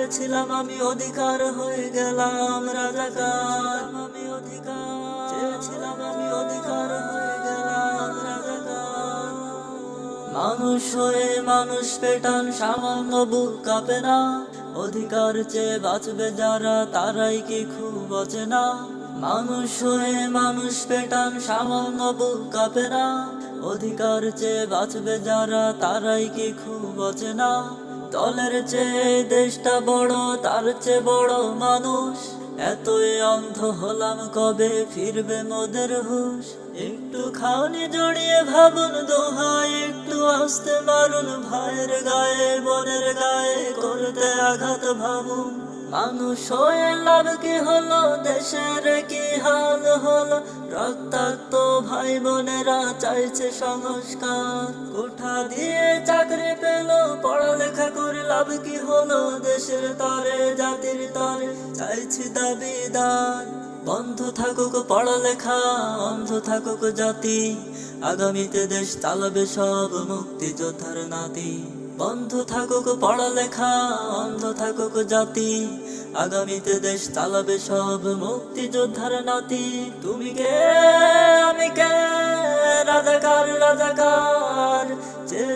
চেয়েছিলাম আমি অধিকার হয়ে গেলাম, রাজাকার। আমি অধিকার চেয়েছিলাম আমি অধিকার হয়ে গেলাম, রাজাকার। মানুষ হয়ে মানুষ পেটান, সামান্য বুক কাঁপে না। অধিকার চেয়ে বাঁচবে যারা, তারাই কি খুব অচেনা। মানুষ হয়ে মানুষ পেটান, সামান্য বুক কাঁপে না। অধিকার চেয়ে বাঁচবে যারা, তারাই কি খুব অচেনা। দলের চেয়ে দেশটা বড়, তার চেয়ে বড় মানুষ। এতই অন্ধ হলাম কবে ফিরবে মোদের হুশ? একটু খাওনি জড়িয়ে ভাবুন দোহাই একটু আসতে মারুন ভাইয়ের গায়ে বোনের গায়ে করতে আঘাত ভাবুন। মানুষ হয়ে লাভ কি হলো, দেশের কি হাল হলো? রক্তাক্ত ভাই বোনেরা চাইছে সংস্কার। লাভ কি হলো দেশের তরে, জাতির তরে? চাইছি দাবিদার বন্ধ থাকুক পড়ালেখা, অন্ধ থাকুক জাতি। আগামীতে দেশ চালাবে সব মুক্তিযোদ্ধার নাতি। বন্ধ থাকুক পড়ালেখা, অন্ধ থাকুক জাতি। আগামীতে দেশ চালাবে সব মুক্তিযোদ্ধার নাতি। তুমি কে?